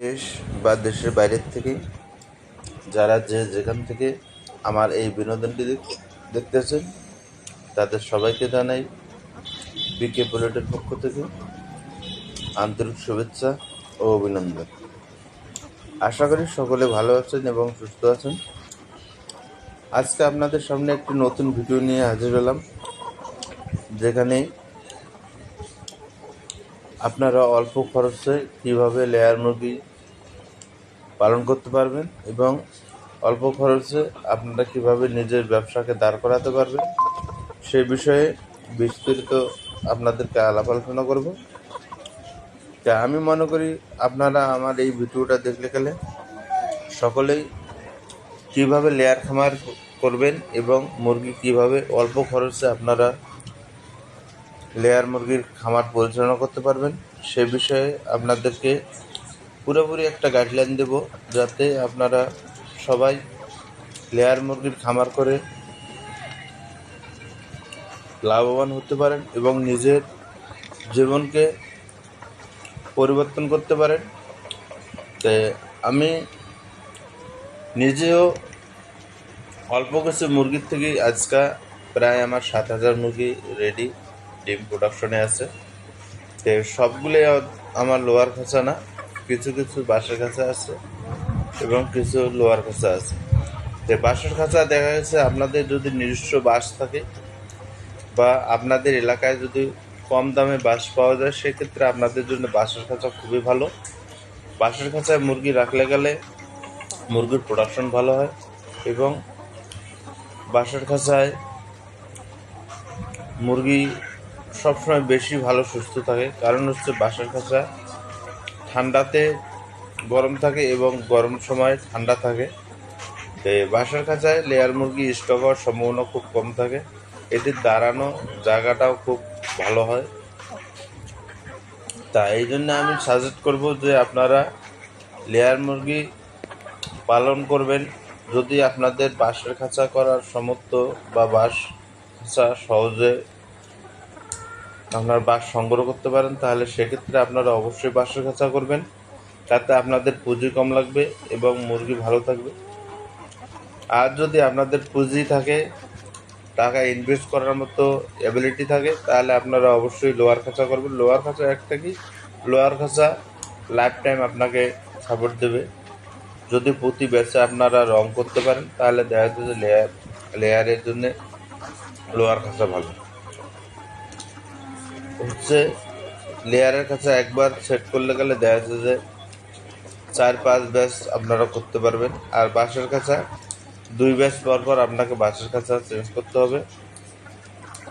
দেশ বা দেশের বাইরের থেকে, যারা যে যেখান থেকে আমার এই বিনোদনটি দেখতেছেন, তাদের সবাইকে জানাই বিকে বুলেটের পক্ষ থেকে আন্তরিক শুভেচ্ছা ও অভিনন্দন। আশা করি সকলে ভালো আছেন এবং সুস্থ আছেন। আজকে আপনাদের সামনে একটি নতুন ভিডিও নিয়ে হাজির হলাম, যেখানে আপনারা অল্প খরচে কীভাবে লেয়ার মুরগি পালন করতে পারবেন এবং অল্প খরচে আপনারা কীভাবে নিজের ব্যবসাকে দাঁড় করাতে পারবেন, সে বিষয়ে বিস্তারিত আপনাদেরকে আলাপ আলোচনা করব। তা আমি মনে করি আপনারা আমার এই ভিডিওটা দেখলে গেলে সকলেই কীভাবে লেয়ার খামার করবেন এবং মুরগি কীভাবে অল্প খরচে আপনারা লেয়ার মুরগির খামার পরিচালনা করতে পারবেন। সে বিষয়ে আপনাদেরকে পুরোপুরি একটা গাইডলাইন দেব যাতে আপনারা সবাই লেয়ার মুরগির খামার করে লাভবান হতে পারেন এবং নিজের জীবনকে পরিবর্তন করতে পারেন। তো আমি নিজেও অল্প কিছু মুরগির থেকে আজকা প্রায় আমার সাত হাজার মুরগি রেডি ডিম প্রোডাকশনে আছে। তো সবগুলোই আমার লোয়ার খাঁচা না, কিছু কিছু বাঁশের খাঁচা আছে এবং কিছু লোয়ার খাঁচা আছে। তো বাঁশের খাঁচা দেখা গেছে আপনাদের যদি নিজস্ব বাঁশ থাকে বা আপনাদের এলাকায় যদি কম দামে বাঁশ পাওয়া যায়, সেক্ষেত্রে আপনাদের জন্য বাঁশের খাঁচা খুবই ভালো। বাঁশের খাঁচায় মুরগি রাখলে গেলে মুরগির প্রোডাকশন ভালো হয় এবং বাঁশের খাঁচায় মুরগি সবসময় বেশি ভালো, সুস্থ থাকে। কারণ হচ্ছে বাঁশের খাঁচা ঠান্ডাতে গরম থাকে এবং গরম সময় ঠান্ডা থাকে। তো বাঁশের খাঁচায় লেয়ার মুরগি স্টক হওয়ার সম্ভাবনা খুব কম থাকে। এটির দাঁড়ানো জায়গাটাও খুব ভালো হয়। তা এই জন্য আমি সাজেস্ট করব যে আপনারা লেয়ার মুরগি পালন করবেন। যদি আপনাদের বাঁশের খাঁচা করার সমর্থ বা বাঁশ খাঁচা সহজে আপনার বাঁশ সংগ্রহ করতে পারেন, তাহলে সেক্ষেত্রে আপনারা অবশ্যই বাঁশের খাঁচা করবেন। তাতে আপনাদের পুঁজি কম লাগবে এবং মুরগি ভালো থাকবে। আর যদি আপনাদের পুঁজি থাকে, টাকা ইনভেস্ট করার মতো অ্যাবিলিটি থাকে, তাহলে আপনারা অবশ্যই লোয়ার খাঁচা করবেন। লোয়ার খাঁচা একটা কি? লোয়ার খাঁচা লাইফ টাইম আপনাকে সাপোর্ট দেবে। যদি প্রতি ব্যাচে আপনারা রং করতে পারেন, তাহলে দেখা যাচ্ছে যে লেয়ার লেয়ারের জন্যে লোয়ার খাঁচা ভালো। হচ্ছে লেয়ারের কাছে একবার সেট করলে গেলে দেখা যাচ্ছে যে চার, পাঁচ ব্যাচ আপনারা করতে পারবেন। আর বাঁশের কাছা দুই ব্যাচ পর পর আপনাকে বাঁশের কাছা চেঞ্জ করতে হবে।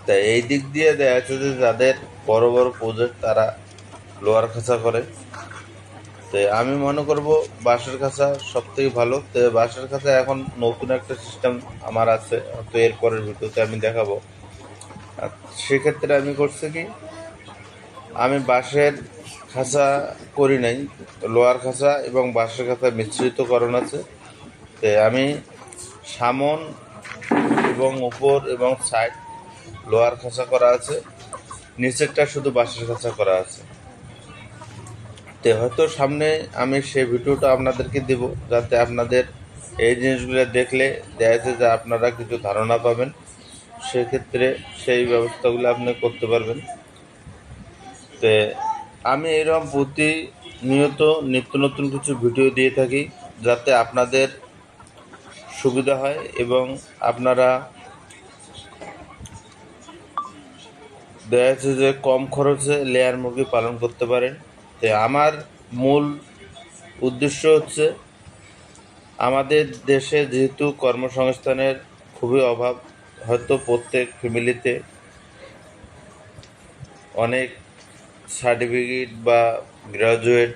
তাই এই দিক দিয়ে দেখা যাচ্ছে যে যাদের বড় বড় প্রজেক্ট তারা লোয়ার খাঁচা করে। তো আমি মনে করব বাঁশের খাঁচা সব থেকে ভালো। তো বাঁশের খাঁচা এখন নতুন একটা সিস্টেম আমার আছে তো এরপরের ভিডিওতে আমি দেখাবো। সেক্ষেত্রে আমি করছি কি আমি বাঁশের খাঁচা করি নাই লোয়ার খাঁচা এবং বাঁশের খাঁচা মিশ্রিতকরণ আছে। তো আমি সামন এবং উপর এবং সাইড লোয়ার খাঁচা করা আছে, নিচেরটা শুধু বাঁশের খাঁচা করা আছে। তো হয়তো সামনে আমি সেই ভিডিওটা আপনাদেরকে দেব, যাতে আপনাদের এই জিনিসগুলো দেখলে দেখা যাচ্ছে যে আপনারা কিছু ধারণা পাবেন। সেক্ষেত্রে সেই ব্যবস্থাগুলো আপনি করতে পারবেন। তো আমি এরকম প্রতিনিয়ত নিত্য নতুন কিছু ভিডিও দিয়ে থাকি যাতে আপনাদের সুবিধা হয় এবং আপনারা দেখা যাচ্ছে যে কম খরচে লেয়ার মুরগি পালন করতে পারেন। তো আমার মূল উদ্দেশ্য হচ্ছে আমাদের দেশে যেহেতু কর্মসংস্থানের খুবই অভাব, হয়তো প্রত্যেক ফ্যামিলিতে অনেক সার্টিফিকেট বা গ্রাজুয়েট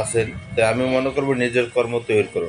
আছেন তাই আমি মনে করব নিজের কর্ম তৈরি করুন।